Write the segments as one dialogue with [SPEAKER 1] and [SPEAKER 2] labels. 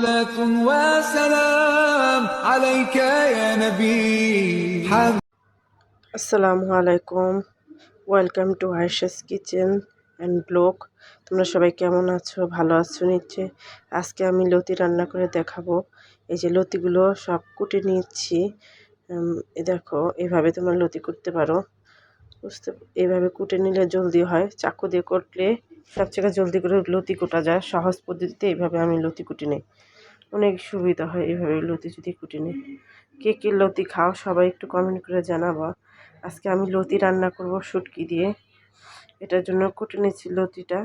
[SPEAKER 1] صلاة وسلام عليك يا نبي حبيب
[SPEAKER 2] আসসালামু আলাইকুম welcome to Ayesha's kitchen and blog তোমরা সবাই কেমন আছো ভালো আছো নিচ্ছে আজকে আমি লতি রান্না করে দেখাবো এই যে লতিগুলো সব কুটে নিচ্ছি উম, এই দেখো এভাবে তোমরা লতি করতে পারো বুঝতে এইভাবে কুটে নিলে জলদি হয় চাকু দিয়ে করলে সবচেয়ে জলদি করে লতি কোটা যায় সহজ পদ্ধতিতে এইভাবে আমি লতি কুটি নিই অনেক সুবিধা হয় এইভাবে লতি যদি কুটি নিই কে কে লতি খাও সবাই একটু কমেন্ট করে জানাব। আজকে আমি লতি রান্না করব শুটকি দিয়ে। এটার জন্য কুটে নিচ্ছি লতিটা।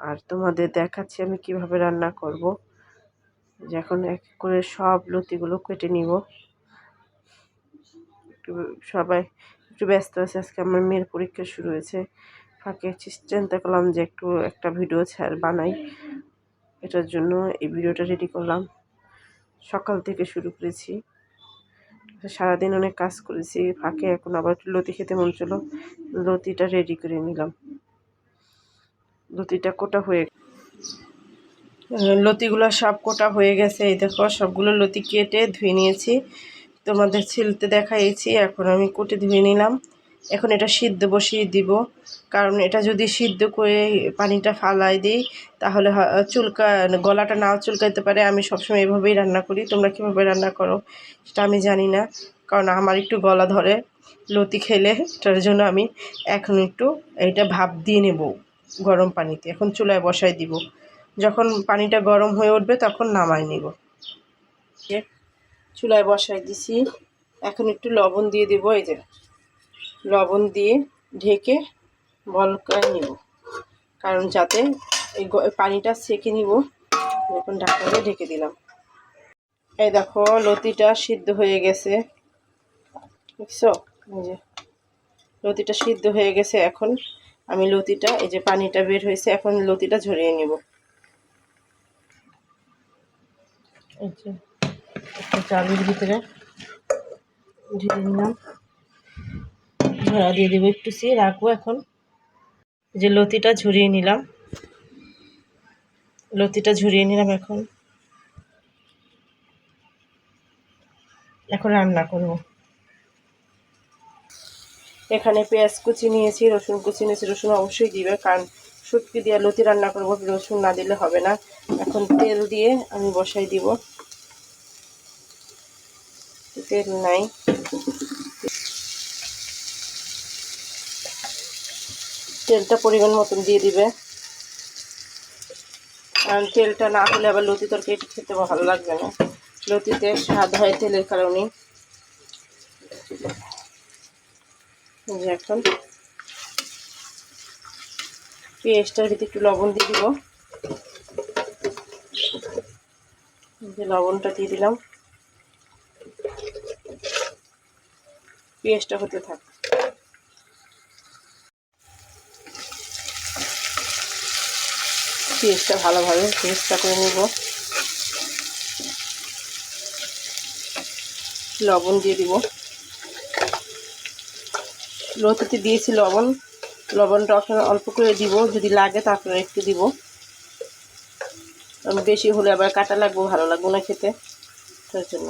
[SPEAKER 2] আর তোমাদের দেখাচ্ছি আমি কীভাবে রান্না করব। এখন এক করে সব লতিগুলো কেটে নিব। সবাই একটু ব্যস্ত আছে, আজকে আমার মেয়ের পরীক্ষা শুরু হয়েছে। ফাঁকে চিন্তা করলাম যে একটু একটা ভিডিও ছাড় বানাই। এটার জন্য এই ভিডিওটা রেডি করলাম। সকাল থেকে শুরু করেছি। সারাদিন অনেক কাজ করেছি, ফাঁকে এখন আবার লতি খেতে মন ছিল লতিটা রেডি করে নিলাম। লতিটা কোটা হয়ে লতিগুলো সব কোটা হয়ে গেছে। এই দেখো, সবগুলো লতি কেটে ধুয়ে নিয়েছি। তোমাদের ছিলতে দেখাইছি, এখন আমি কুটে ধুয়ে নিলাম। এখন এটা সিদ্ধ বসিয়ে দিব। কারণ এটা যদি সিদ্ধ করে পানিটা ফালাই দিই, তাহলে চুলকা, গলাটা নাও চুলকাইতে পারে। আমি সবসময় এভাবেই রান্না করি। তোমরা কীভাবে রান্না করো সেটা আমি জানি না। কারণ আমার একটু গলা ধরে লতি খেলে এটার জন্য আমি এখন একটু এটা ভাপ দিয়ে নেব গরম পানিতে। এখন চুলায় বসাই দিব। যখন পানিটা গরম হয়ে উঠবে, তখন নামাই নিব। চুলায় বসাই দিছি। এখন একটু লবণ দিয়ে দেবো, এই যে। লবণ দিয়ে ঢেকে বল করে নিব। কারণ যাতে এই পানিটা সেকে নিব এখন ঢাকা দিয়ে ঢেকে দিলাম। এই দেখো, লতিটা সিদ্ধ হয়ে গেছে। এই যে, লতিটা সিদ্ধ হয়ে গেছে। এখন আমি লতিটা, এই যে পানিটা বের হয়েছে, এখন লতিটা ঝরিয়ে নিব। চালুর ভিতরে ঝরিয়ে নিলাম। ঝরা দিয়ে দেবো একটু সে, রাখব এখন। যে লতিটা ঝরিয়ে নিলাম। লতিটা ঝরিয়ে নিলাম এখন। এখন রান্না করব। এখানে পেঁয়াজ কুচি নিয়েছি, রসুন কুচি নিয়েছি। রসুন অবশ্যই দিবে, কারণ শুটকি দিয়ে লতি রান্না করব, রসুন না দিলে হবে না। এখন তেল দিয়ে আমি বসাই দিব। তেল নাই। তেলটা পরিমাণ মতন দিয়ে দিবে। কারণ তেলটা না হলে আবার লতি তরকারি খেতে ভালো লাগবে না। লতিতে স্বাদ হয় তেলের কারণে। এখন পেঁয়াজটার ভিতরে একটু লবণ দিয়ে দিব। যে লবণটা দিয়ে দিলাম। পেঁয়াজটা হতে থাক। পেঁয়াজটা ভালোভাবে পেস্টটা করে নেব। লবণ দিয়ে দিব। লতিতে দিয়েছি লবণ। লবণটা আপনারা অল্প করে দিব, যদি লাগে তারপরে একটু দিব। বেশি হলে আবার কাটা লাগবো, ভালো লাগবো না খেতে। তার জন্য।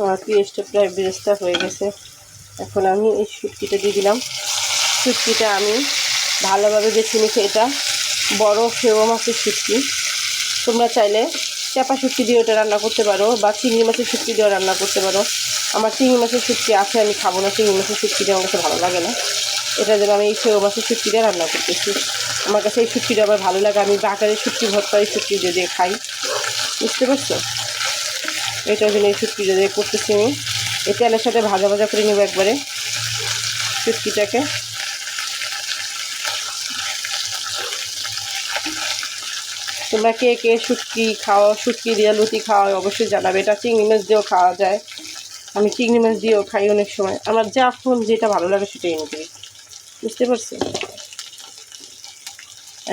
[SPEAKER 2] আমার পেঁয়াজটা প্রায় বেরেস্তা হয়ে গেছে। এখন আমি এই শুটকিটা দিয়ে দিলাম। শুটকিটা আমি ভালোভাবে বেছে নিচ্ছি এটা বড় ফেও মাছের শুটকি তোমরা চাইলে চাপা শুটকি দিয়ে ওটা রান্না করতে পারো বা চিংড়ি মাছের শুটকি দিয়েও রান্না করতে পারো। আমার চিংড়ি মাছের শুটকি আছে, আমি খাব না চিংড়ি মাছের দিয়ে আমার কাছে ভালো লাগে না। এটা যেন আমি এই ফেও মাছের শুটকি দিয়ে রান্না করতেছি। আমার কাছে এই শুটকিটা আবার ভালো লাগে। আমি বাকারের শুটকি ভর্তা এই দিয়ে দিয়ে খাই। বুঝতে পারছ? এটার জন্য এই শুটকি দিয়ে করতেছি আমি। এই তেলের সাথে ভাজা ভাজা করে নেব একবারে শুটকিটাকে তোমরা কে কে শুটকি খাও, শুটকি দিয়ে লুচি খাওয়া অবশ্যই জানাবে। এটা চিংড়ি মাছ দিয়েও খাওয়া যায়। আমি চিংড়ি মাছ দিয়েও খাই অনেক সময়। আমার যা ফোন যেটা ভালো লাগে সেটাই এনে করি বুঝতে পারছি?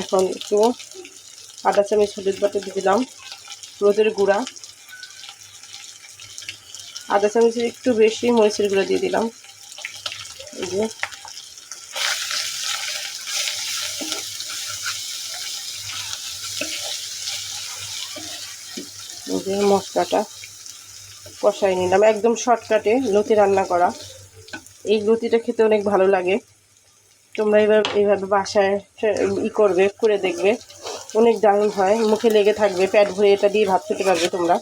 [SPEAKER 2] এখন একটু আদা চামচ হলুদ বাটা দিয়ে দিলাম, রোদের গুঁড়া। আদা চামচের একটু বেশি মরিচের গুঁড়া দিয়ে দিলাম। যে। যে মশলাটা কষাই নিলাম। একদম শর্টকাটে লতি রান্না করা। এই লতিটা খেতে অনেক ভালো লাগে। তোমরা এবার এইভাবে বাসায় ই করবে, করে দেখবে। অনেক দারুণ হয়। মুখে লেগে থাকবে প্যাট ভরে এটা দিয়ে ভাত খেতে পারবে তোমরা।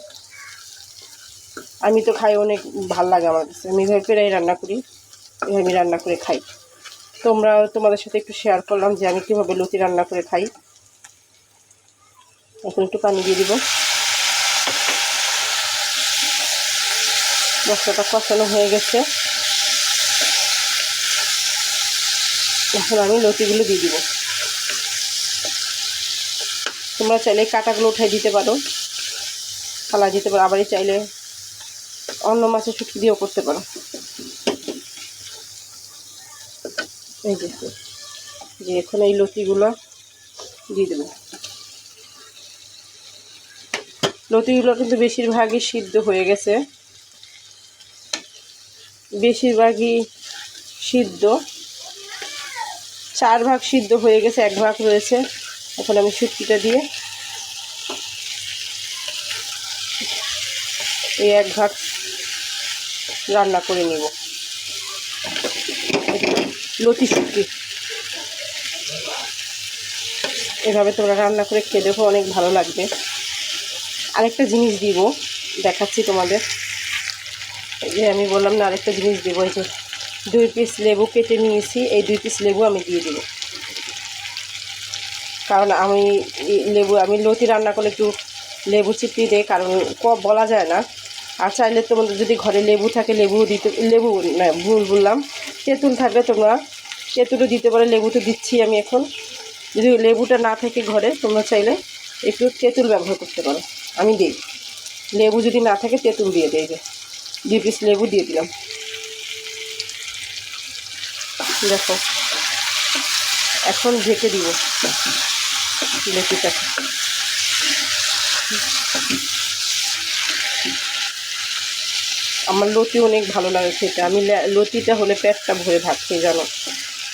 [SPEAKER 2] আমি তো খাই অনেক ভালো লাগে আমার কাছে। আমি এভাবে পেরাই রান্না করি, এভাবে আমি রান্না করে খাই। তোমরা তোমাদের সাথে একটু শেয়ার করলাম যে আমি কীভাবে লতি রান্না করে খাই। এখন একটু পানি দিয়ে দিব। মশলাটা কষানো হয়ে গেছে। এখন আমি লতিগুলো দিয়ে দিব। তোমরা চাইলে কাটাগুলো উঠাই দিতে পারো। ফালা দিতে পারো আবারই চাইলে অন্য মাছের শুটকি দিয়েও করতে পারো। এই যে যে এখন এই লতিগুলো দিয়ে দেবো। লতিগুলো কিন্তু বেশিরভাগই সিদ্ধ হয়ে গেছে। বেশিরভাগই সিদ্ধ। চার ভাগ সিদ্ধ হয়ে গেছে, এক ভাগ রয়েছে। এখন আমি শুটকিটা দিয়ে এই এক ভাগ রান্না করে নিব। লতি শুটকি। এভাবে তোমরা রান্না করে খেয়ে দেখো, অনেক ভালো লাগবে। আরেকটা জিনিস দিব, দেখাচ্ছি তোমাদের। যে আমি বললাম না, আরেকটা জিনিস দেবো, এই যে দুই পিস লেবু কেটে নিয়েছি, এই দুই পিস লেবু আমি দিয়ে দেবো। কারণ আমি লেবু, আমি লতি রান্না করলে একটু লেবু চিপিয়ে দেয়, কারণ ক বলা যায় না। আর চাইলে তোমাদের যদি ঘরে লেবু থাকে লেবু দিতে, লেবু না, ভুল বললাম। তেঁতুল থাকলে তোমরা তেঁতুলও দিতে পারো লেবু তো দিচ্ছি আমি এখন। যদি লেবুটা না থাকে ঘরে, তোমরা চাইলে একটু তেঁতুল ব্যবহার করতে পারো। আমি দিই। লেবু যদি না থাকে, তেঁতুল দিয়ে দেয় যে, দুই পিস লেবু দিয়ে দিলাম। দেখো, এখন ঢেকে দিব। লেচিটাকে আমার লতি অনেক ভালো লাগে খেতে। আমি লতিটা হলে পেটটা ভরে ভাত খেয়ে জানো।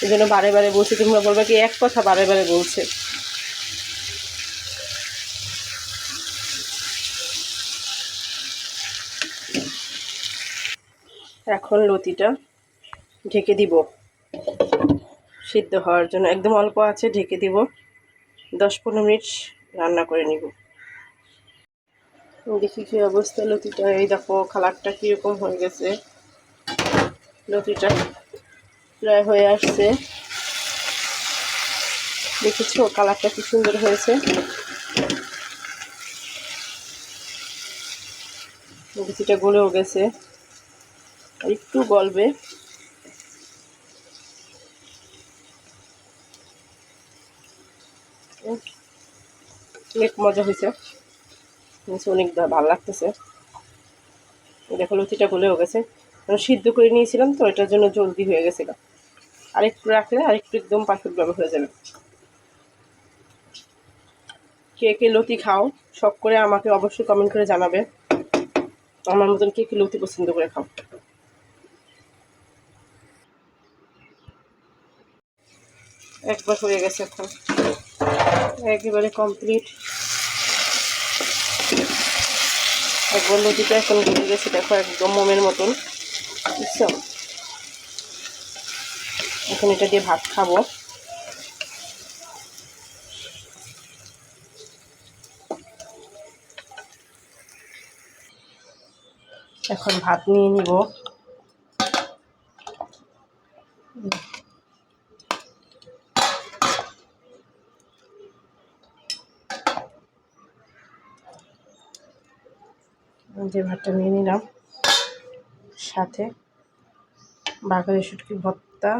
[SPEAKER 2] এই জন্য বারে বারে বলছি, তোমরা বলবে কি এক কথা বারে বারে বলছে। এখন লতিটা ঢেকে দিব। সিদ্ধ হওয়ার জন্য। একদম অল্প আছে, ঢেকে দিব। দশ পনেরো মিনিট রান্না করে নিব। দেখি কি অবস্থা লতিটা। এই দেখো, কালারটা কীরকম হয়ে গেছে। লতিটা প্রায় হয়ে আসছে। দেখেছ কালারটা কি সুন্দর হয়েছে? লতিটা গলেও গেছে। একটু গলবে। অনেক মজা হয়েছে। হয়েছে অনেক ভালো লাগতেছে। দেখো লতিটা গলেও গেছে। কারণ সিদ্ধ করে নিয়েছিলাম তো, এটার জন্য জলদি হয়ে গেছিল। আরেকটু রাখলে আরেকটু একদম পারফেক্টভাবে হয়ে যাবে। কে কে লতি খাও শখ করে আমাকে অবশ্যই কমেন্ট করে জানাবে। আমার মতন কে কে লতি পছন্দ করে খাও। একবার হয়ে গেছে এখন। একেবারে কমপ্লিট একবার লুচিটা এখন গলে গেছে, দেখো একদম মোমের মতন। বুঝছ? এখন এটা দিয়ে ভাত খাব। এখন ভাত নিয়ে নিব। যে ভাতটা নিয়ে নিলাম, সাথে বাগারে শুটকি ভর্তা,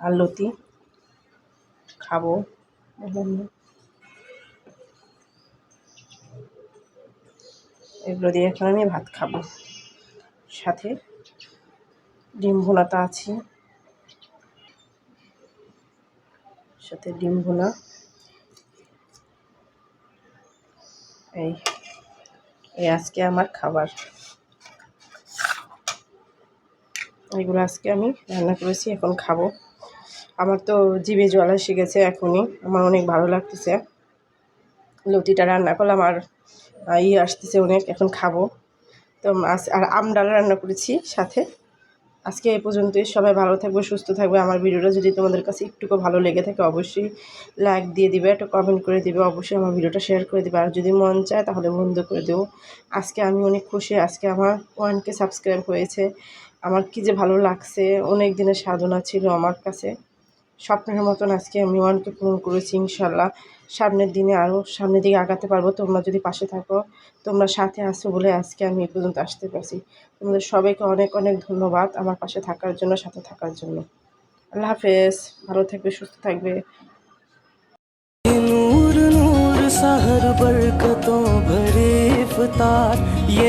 [SPEAKER 2] আর লতি খাব। এগুলো দিয়ে এখন আমি ভাত খাব। সাথে ডিম ভুনাটা আছে। সাথে ডিম ভুনা এই এই আজকে আমার খাবার। এগুলো আজকে আমি রান্না করেছি, এখন খাব। আমার তো জিভে জল এসে গেছে এখনই, আমার অনেক ভালো লাগতেছে। লুটিটা রান্না করলাম আর ইয়ে আসতেছে অনেক, এখন খাব। তো আর আম ডাল রান্না করেছি সাথে। আজকে এই পর্যন্তই। সবাই ভালো থাকবে, সুস্থ থাকবে। আমার ভিডিওটা যদি তোমাদের কাছে একটুকু ভালো লেগে থাকে, অবশ্যই লাইক দিয়ে দিবে, একটা কমেন্ট করে দিবে, অবশ্যই আমার ভিডিওটা শেয়ার করে দিবে। আর যদি মন চায়, তাহলে বন্ধ করে দেবো আজকে আমি অনেক খুশি, আজকে আমার ওয়ানকে সাবস্ক্রাইব হয়েছে। আমার কি যে ভালো লাগছে, অনেক দিনের সাধনা ছিল আমার কাছে। স্বপ্নের মতন আজকে আমি ওয়ানকে পূরণ করেছি ইনশাল্লাহ সামনের দিনে আরও সামনের দিকে আগাতে পারবো তোমরা যদি পাশে থাকো তোমরা সাথে আসো বলে আজকে আমি এই পর্যন্ত আসতে পারছি তোমাদের সবাইকে অনেক অনেক ধন্যবাদ আমার পাশে থাকার জন্য সাথে থাকার জন্য আল্লাহ হাফেজ ভালো থাকবে সুস্থ থাকবে
[SPEAKER 3] नूर नूर सहर बरकतों भरे इफ्तार ये